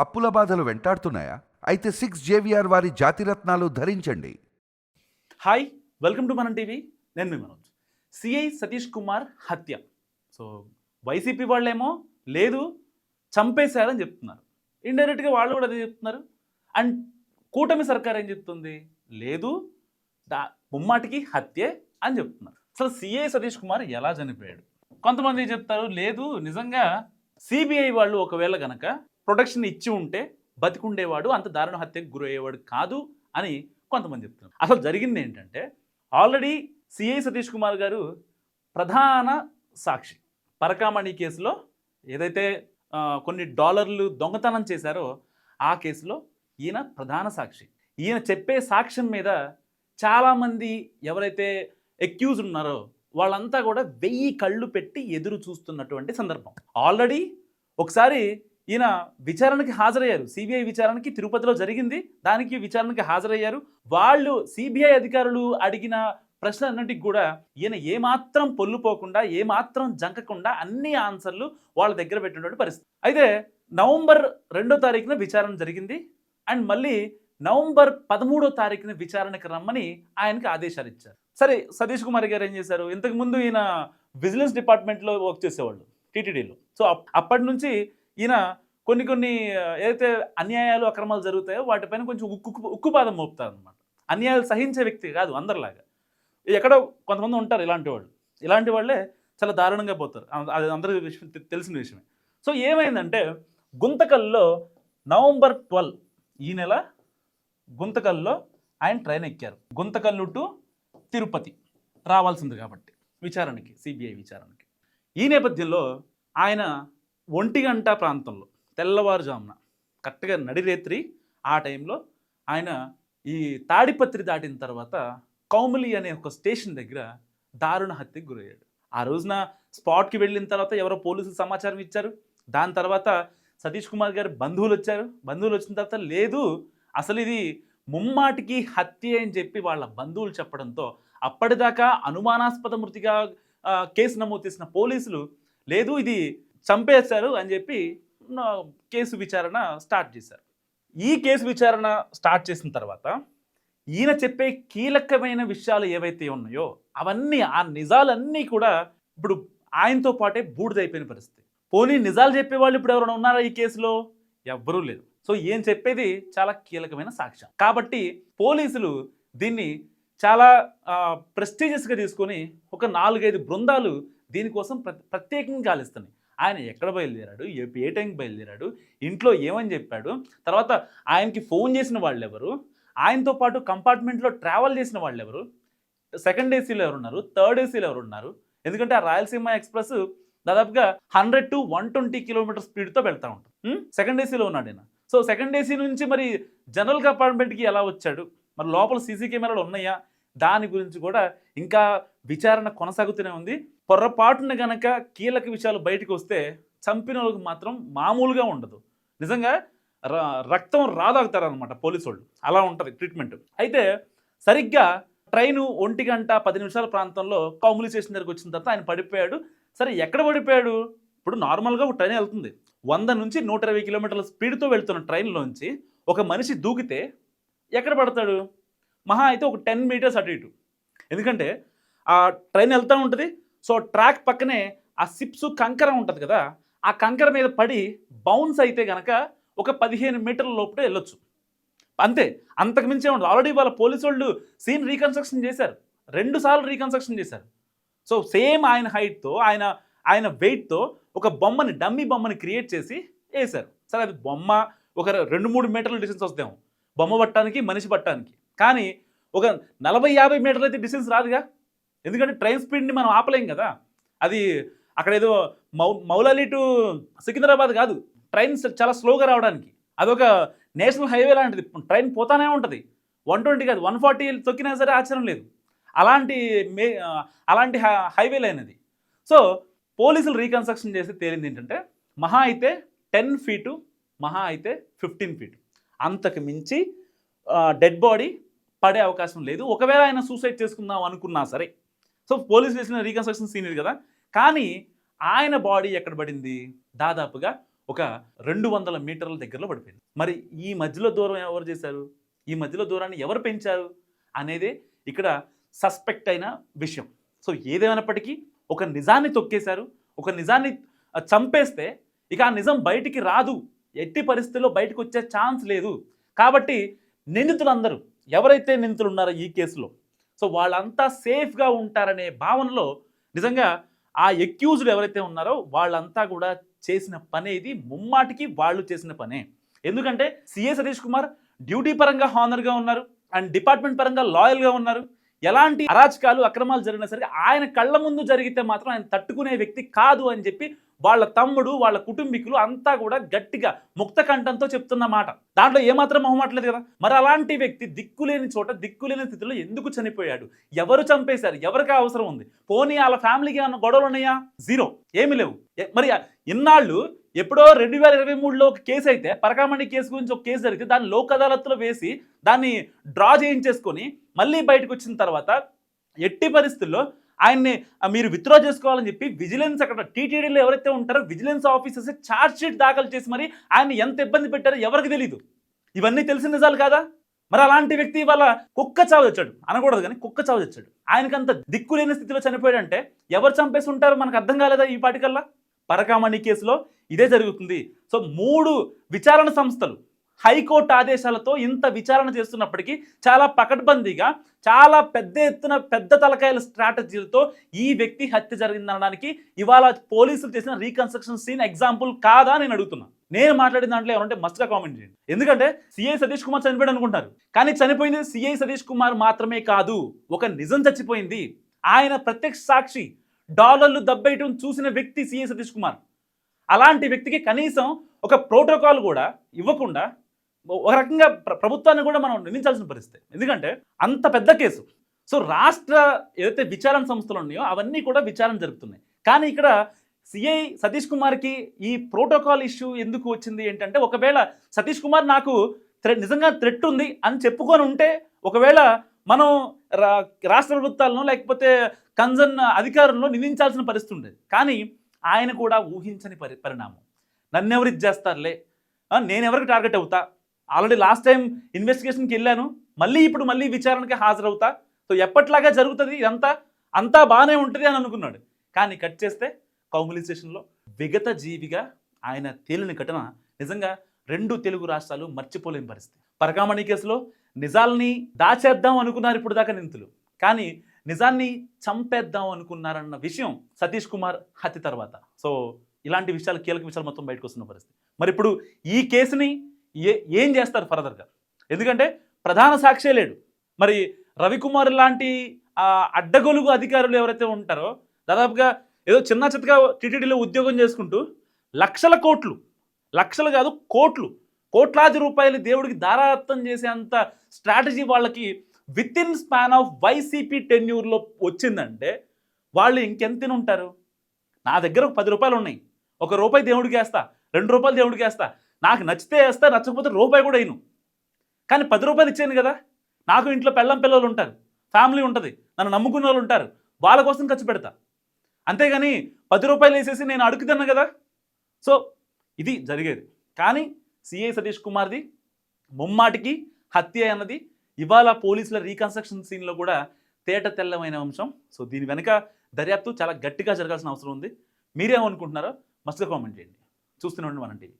అప్పుల బాధలు వెంటాడుతున్నాయా? అయితే సిక్స్ జేవిఆర్ వారి జాతిరత్నాలు ధరించండి. Hi welcome to Manam TV నేను మీ మనోజ్. సిఐ సతీష్ కుమార్ హత్య. సో వైసీపీ వాళ్ళేమో లేదు చంపేశారని చెప్తున్నారు. ఇండైరెక్ట్గా వాళ్ళు కూడా అదే చెప్తున్నారు. అండ్ కూటమి సర్కార్ ఏం చెప్తుంది? లేదు దా ముమ్మాటికి హత్యే అని చెప్తున్నారు. అసలు సిఐ సతీష్ కుమార్ ఎలా చనిపోయాడు? కొంతమంది చెప్తారు లేదు నిజంగా సిబిఐ వాళ్ళు ఒకవేళ గనక ప్రొటెక్షన్ ఇచ్చి ఉంటే బతికుండేవాడు అంత దారుణ హత్యకు గురయ్యేవాడు కాదు అని కొంతమంది చెప్తున్నారు. అసలు జరిగింది ఏంటంటే ఆల్రెడీ సిఐ సతీష్ కుమార్ గారు ప్రధాన సాక్షి. పరకామణి కేసులో ఏదైతే కొన్ని డాలర్లు దొంగతనం చేశారో ఆ కేసులో ఈయన ప్రధాన సాక్షి. ఈయన చెప్పే సాక్ష్యం మీద చాలామంది ఎవరైతే ఎక్యూజ్ ఉన్నారో వాళ్ళంతా కూడా వెయ్యి కళ్ళు పెట్టి ఎదురు చూస్తున్నటువంటి సందర్భం. ఆల్రెడీ ఒకసారి ఈయన విచారణకి హాజరయ్యారు. సిబిఐ విచారణకి తిరుపతిలో జరిగింది. దానికి విచారణకి హాజరయ్యారు. వాళ్ళు సిబిఐ అధికారులు అడిగిన ప్రశ్నలన్నింటికి కూడా ఈయన ఏమాత్రం పొల్లుపోకుండా ఏమాత్రం జంకకుండా అన్ని ఆన్సర్లు వాళ్ళ దగ్గర పెట్టినటువంటి పరిస్థితి. అయితే నవంబర్ రెండో తారీఖున విచారణ జరిగింది. అండ్ మళ్ళీ నవంబర్ పదమూడో తారీఖున విచారణకి రమ్మని ఆయనకి ఆదేశాలు ఇచ్చారు. సరే సతీష్ కుమార్ గారు ఏం చేశారు? ఇంతకు ముందు ఈయన విజిలెన్స్ డిపార్ట్మెంట్లో వర్క్ చేసేవాళ్ళు టీటీడీలో. సో అప్- అప్పటి నుంచి ఈయన కొన్ని కొన్ని ఏదైతే అన్యాయాలు అక్రమాలు జరుగుతాయో వాటిపైన కొంచెం ఉక్కు ఉక్కుపాదం మోపుతారు అనమాట అన్యాయాలు సహించే వ్యక్తి కాదు అందరిలాగా. ఎక్కడో కొంతమంది ఉంటారు ఇలాంటి వాళ్ళు. ఇలాంటి వాళ్ళే చాలా దారుణంగా పోతారు. అది అందరికీ విషయం తెలిసిన విషయమే. సో ఏమైందంటే గుంతకల్లో నవంబర్ ట్వెల్వ్ ఈ నెల గుంతకల్లో ఆయన ట్రైన్ ఎక్కారు. గుంతకల్లు టు తిరుపతి రావాల్సింది కాబట్టి. విచారణకి సిబిఐ విచారణకి. ఈ నేపథ్యంలో ఆయన ఒంటి గంట ప్రాంతంలో తెల్లవారుజామున కరెక్ట్గా నడిరేత్రి ఆ టైంలో ఆయన ఈ తాడిపత్రి దాటిన తర్వాత కౌములి అనే ఒక స్టేషన్ దగ్గర దారుణ హత్యకు గురయ్యాడు. ఆ రోజున స్పాట్కి వెళ్ళిన తర్వాత ఎవరో పోలీసులు సమాచారం ఇచ్చారు. దాని తర్వాత సతీష్ కుమార్ గారి బంధువులు వచ్చారు. బంధువులు వచ్చిన తర్వాత లేదు అసలు ఇది ముమ్మాటికి హత్య అని చెప్పి వాళ్ళ బంధువులు చెప్పడంతో అప్పటిదాకా అనుమానాస్పద మృతిగా కేసు నమోదు చేసిన పోలీసులు లేదు ఇది చంపేశారు అని చెప్పి నా కేసు విచారణ స్టార్ట్ చేశారు. ఈ కేసు విచారణ స్టార్ట్ చేసిన తర్వాత ఈయన చెప్పే కీలకమైన విషయాలు ఏవైతే ఉన్నాయో అవన్నీ ఆ నిజాలన్నీ కూడా ఇప్పుడు ఆయనతో పాటే బూడిదైపోయిన పరిస్థితి. పోనీ నిజాలు చెప్పేవాళ్ళు ఇప్పుడు ఎవరైనా ఉన్నారా ఈ కేసులో? ఎవ్వరూ లేరు. సో ఏం చెప్పేది చాలా కీలకమైన సాక్ష్యం. కాబట్టి పోలీసులు దీన్ని చాలా ప్రెస్టీజియస్గా తీసుకొని ఒక నాలుగైదు బృందాలు దీనికోసం ప్ర ప్రత్యేకంగా గాలిస్తున్నాయి ఆయన ఎక్కడ బయలుదేరాడు? ఏ టైంకి బయలుదేరాడు? ఇంట్లో ఏమని చెప్పాడు? తర్వాత ఆయనకి ఫోన్ చేసిన వాళ్ళు ఎవరు ఆయనతో పాటు కంపార్ట్మెంట్లో ట్రావెల్ చేసిన వాళ్ళు ఎవరు సెకండ్ ఏసీలో ఎవరున్నారు? థర్డ్ ఏసీలో ఎవరున్నారు? ఎందుకంటే ఆ రాయలసీమ ఎక్స్ప్రెస్ దాదాపుగా hundred to one twenty kilometre స్పీడ్తో వెళ్తూ ఉంటుంది. సెకండ్ ఏసీలో ఉన్నాడు ఆయన సో సెకండ్ ఏసీ నుంచి మరి జనరల్ కంపార్ట్మెంట్కి ఎలా వచ్చాడు? మరి లోపల సీసీ కెమెరాలు ఉన్నాయా? దాని గురించి కూడా ఇంకా విచారణ కొనసాగుతూనే ఉంది. పొర్రపాటున గనక కీలక విషయాలు బయటకు వస్తే చంపిన వాళ్ళకి మాత్రం మామూలుగా ఉండదు. నిజంగా ర- రక్తం రాదాగుతారనమాట పోలీసు వాళ్ళు అలా ఉంటుంది ట్రీట్మెంట్. అయితే సరిగ్గా ట్రైను ఒంటి గంట పది నిమిషాల ప్రాంతంలో కౌములి స్టేషన్ దగ్గరికి వచ్చిన తర్వాత ఆయన పడిపోయాడు. సరే ఎక్కడ పడిపోయాడు? ఇప్పుడు నార్మల్గా ఒక ట్రైన్ వెళ్తుంది. వంద నుంచి నూట ఇరవై కిలోమీటర్ల స్పీడ్తో వెళ్తున్న ట్రైన్లోంచి ఒక మనిషి దూకితే ఎక్కడ పడతాడు? మహా అయితే ఒక టెన్ మీటర్స్ అటు ఇటు. ఎందుకంటే ఆ ట్రైన్ వెళ్తూ ఉంటుంది సో ట్రాక్ పక్కనే ఆ సిప్స్ కంకర ఉంటుంది కదా ఆ కంకర మీద పడి బౌన్స్ అయితే గనక ఒక పదిహేను మీటర్ల లోపట వెళ్ళొచ్చు. అంతే అంతకుమించే ఉండదు. ఆల్రెడీ వాళ్ళ పోలీసు వాళ్ళు సీన్ రీకన్స్ట్రక్షన్ చేశారు. రెండు సార్లు రీకన్స్ట్రక్షన్ చేశారు. సో సేమ్ ఆయన హైట్తో ఆయన ఆయన వెయిట్తో ఒక బొమ్మని డమ్మీ బొమ్మని క్రియేట్ చేసి వేశారు. సరే అది బొమ్మ ఒక రెండు మూడు మీటర్ల డిస్టెన్స్ వస్తాము బొమ్మ పట్టడానికి మనిషి పట్టడానికి. కానీ ఒక నలభై యాభై మీటర్లు అయితే డిస్టెన్స్ రాదుగా? ఎందుకంటే ట్రైన్ స్పీడ్ని మనం ఆపలేం కదా? అది అక్కడ ఏదో మౌ మౌలాలి టు సికింద్రాబాద్ కాదు. ట్రైన్ చాలా స్లోగా రావడానికి. అదొక నేషనల్ హైవే లాంటిది. ట్రైన్ పోతానే ఉంటుంది. వన్ ట్వంటీ కాదు వన్ ఫార్టీ తొక్కినా సరే ఆశ్చర్యం లేదు. అలాంటి మే అలాంటి హై- హైవే లైన్ అది. సో పోలీసులు రీకన్స్ట్రక్షన్ చేసి తేలింది ఏంటంటే మహా అయితే టెన్ ఫీటు మహా అయితే ఫిఫ్టీన్ ఫీట్ అంతకు మించి డెడ్ బాడీ పడే అవకాశం లేదు. ఒకవేళ ఆయన సూసైడ్ చేసుకుందాం అనుకున్నా సరే. సో పోలీస్ చేసిన రీకన్స్ట్రక్షన్ సీనియర్ కదా. కానీ ఆయన బాడీ ఎక్కడ పడింది? దాదాపుగా ఒక రెండు వందల మీటర్ల దగ్గరలో పడిపోయింది. మరి ఈ మధ్యలో దూరం ఎవరు చేశారు? ఈ మధ్యలో దూరాన్ని ఎవరు పెంచారు? అనేది ఇక్కడ సస్పెక్ట్ అయిన విషయం. సో ఏదేమైనప్పటికీ ఒక నిజాన్ని తొక్కేశారు. ఒక నిజాన్ని చంపేస్తే ఇక ఆ నిజం బయటికి రాదు. ఎట్టి పరిస్థితుల్లో బయటకు వచ్చే ఛాన్స్ లేదు. కాబట్టి నిందితులందరూ ఎవరైతే నిందితులు ఉన్నారో ఈ కేసులో? సో వాళ్ళంతా సేఫ్గా ఉంటారనే భావనలో నిజంగా ఆ ఎక్యూజ్డ్ ఎవరైతే ఉన్నారో వాళ్ళంతా కూడా చేసిన పనేది ముమ్మాటికి వాళ్ళు చేసిన పనే. ఎందుకంటే సిఏ సతీష్ కుమార్ డ్యూటీ పరంగా హానర్గా ఉన్నారు. అండ్ డిపార్ట్మెంట్ పరంగా లాయల్గా ఉన్నారు. ఎలాంటి అరాచకాలు అక్రమాలు జరిగినా సరే ఆయన కళ్ళ ముందు జరిగితే మాత్రం ఆయన తట్టుకునే వ్యక్తి కాదు అని చెప్పి వాళ్ళ తమ్ముడు వాళ్ళ కుటుంబీకులు అంతా కూడా గట్టిగా ముక్త కంఠంతో చెప్తున్న మాట. దాంట్లో ఏమాత్రం మొహమాటలేదు కదా? మరి అలాంటి వ్యక్తి దిక్కులేని చోట దిక్కులేని స్థితిలో ఎందుకు చనిపోయాడు? ఎవరు చంపేశారు? ఎవరికి అవసరం ఉంది? పోనీ వాళ్ళ ఫ్యామిలీకి ఏమన్నా గొడవలు ఉన్నాయా? జీరో. ఏమీ లేవు. మరి ఇన్నాళ్ళు ఎప్పుడో రెండు వేల ఇరవై మూడులో ఒక కేసు అయితే పరకామణి కేసు గురించి ఒక కేసు జరిగితే దాన్ని లోక్ అదాలత్లో వేసి దాన్ని డ్రా చేయించేసుకొని మళ్ళీ బయటకు వచ్చిన తర్వాత ఎట్టి పరిస్థితుల్లో ఆయన్ని మీరు విత్డ్రా చేసుకోవాలని చెప్పి విజిలెన్స్ అక్కడ టీటీడీలో ఎవరైతే ఉంటారో విజిలెన్స్ ఆఫీసర్స్ ఛార్జ్ షీట్ దాఖలు చేసి మరి ఆయన ఎంత ఇబ్బంది పెట్టారో ఎవరికి తెలియదు ఇవన్నీ తెలిసిన నిజాలు కాదా? మరి అలాంటి వ్యక్తి వాళ్ళ కుక్క చావు తెచ్చాడు. అనకూడదు కానీ కుక్క చావు తెచ్చాడు. ఆయనకంత దిక్కు లేని స్థితిలో చనిపోయాడంటే ఎవరు చంపేసి ఉంటారో? మనకు అర్థం కాలేదా ఈ పాటికల్లా? పరకామణి కేసులో ఇదే జరుగుతుంది. సో మూడు విచారణ సంస్థలు హైకోర్టు ఆదేశాలతో ఇంత విచారణ చేస్తున్నప్పటికీ చాలా పకడ్బందీగా చాలా పెద్ద ఎత్తున పెద్ద తలకాయల స్ట్రాటజీలతో ఈ వ్యక్తి హత్య జరిగిందనడానికి ఇవాళ పోలీసులు చేసిన రీకన్స్ట్రక్షన్ సీన్ ఎగ్జాంపుల్ కాదా నేను అడుగుతున్నా. నేను మాట్లాడిన దాంట్లో ఏమంటే మస్ట్గా కామెంట్ చేయండి. ఎందుకంటే సిఐ సతీష్ కుమార్ చనిపోయాడు అనుకుంటారు. కానీ చనిపోయింది సిఐ సతీష్ కుమార్ మాత్రమే కాదు ఒక నిజం చచ్చిపోయింది. ఆయన ప్రత్యక్ష సాక్షి డాలర్లు దబ్బేయటం చూసిన వ్యక్తి సిఐ సతీష్ కుమార్. అలాంటి వ్యక్తికి కనీసం ఒక ప్రోటోకాల్ కూడా ఇవ్వకుండా ఒక రకంగా ప్రభుత్వాన్ని కూడా మనం నిందించాల్సిన పరిస్థితి. ఎందుకంటే అంత పెద్ద కేసు. సో రాష్ట్ర ఏదైతే విచారణ సంస్థలు ఉన్నాయో అవన్నీ కూడా విచారణ జరుపుతున్నాయి. కానీ ఇక్కడ సిఐ సతీష్ కుమార్కి ఈ ప్రోటోకాల్ ఇష్యూ ఎందుకు వచ్చింది ఏంటంటే ఒకవేళ సతీష్ కుమార్ నాకు నిజంగా థ్రెట్ ఉంది అని చెప్పుకొని ఉంటే ఒకవేళ మనం రా- రాష్ట్ర ప్రభుత్వాలను లేకపోతే కన్సర్న్ అధికారులను నిందించాల్సిన పరిస్థితి ఉండేది. కానీ ఆయన కూడా ఊహించని పరి పరిణామం. నన్నెవరు ఇది చేస్తారులే? ఆ, నేను ఎవరికి టార్గెట్ అవుతా? ఆల్రెడీ లాస్ట్ టైం ఇన్వెస్టిగేషన్కి వెళ్ళాను. మళ్ళీ ఇప్పుడు మళ్ళీ విచారణకి హాజరవుతా. సో ఎప్పట్లాగా జరుగుతుంది ఇదంతా? అంతా బాగానే ఉంటుంది అని అనుకున్నాడు. కానీ కట్ చేస్తే కౌములి స్టేషన్లో విగత జీవిగా ఆయన తేలిన ఘటన నిజంగా రెండు తెలుగు రాష్ట్రాలు మర్చిపోలేని పరిస్థితి. పరకామణి కేసులో నిజాల్ని దాచేద్దాం అనుకున్నారు ఇప్పుడు దాకా నిందితులు. కానీ నిజాన్ని చంపేద్దాం అనుకున్నారన్న విషయం సతీష్ కుమార్ హత్య తర్వాత. సో ఇలాంటి విషయాలు కీలక విషయాలు మొత్తం బయటకు వస్తున్న పరిస్థితి. మరి ఇప్పుడు ఈ కేసుని ఏ ఏం చేస్తారు ఫర్దర్గా? ఎందుకంటే ప్రధాన సాక్షే లేడు. మరి రవికుమార్ లాంటి అడ్డగొలుగు అధికారులు ఎవరైతే ఉంటారో దాదాపుగా ఏదో చిన్న చిత్తగా టీటీడీలో ఉద్యోగం చేసుకుంటూ లక్షల కోట్లు లక్షలు కాదు కోట్లు కోట్లాది రూపాయలు దేవుడికి దారాదత్తం చేసేంత స్ట్రాటజీ వాళ్ళకి with in span of YCP టెన్యూర్లో వచ్చిందంటే వాళ్ళు ఇంకెంత ఉంటారు? నా దగ్గర ఒక పది రూపాయలు ఉన్నాయి. ఒక రూపాయి దేవుడికి వేస్తా రెండు రూపాయలు దేవుడికి వేస్తా. నాకు నచ్చితే వేస్తా నచ్చకపోతే రూపాయి కూడా అయిను కానీ పది రూపాయలు ఇచ్చాను కదా. నాకు ఇంట్లో పెళ్ళం పిల్లలు ఉంటారు ఫ్యామిలీ ఉంటుంది నన్ను నమ్ముకున్న వాళ్ళు ఉంటారు వాళ్ళ కోసం ఖర్చు పెడతా. అంతేగాని పది రూపాయలు వేసేసి నేను అడుగుతాను కదా. సో ఇది జరిగేది. కానీ సిఐ సతీష్ కుమార్ది ముమ్మాటికి హత్య అన్నది ఇవాళ పోలీసుల రీకన్స్ట్రక్షన్ సీన్లో కూడా తేట తెల్లమైన అంశం. సో దీని వెనుక దర్యాప్తు చాలా గట్టిగా జరగాల్సిన అవసరం ఉంది. మీరేమనుకుంటున్నారో మస్తుగా కామెంట్ చేయండి. చూస్తూనే ఉండండి మన టీవీ.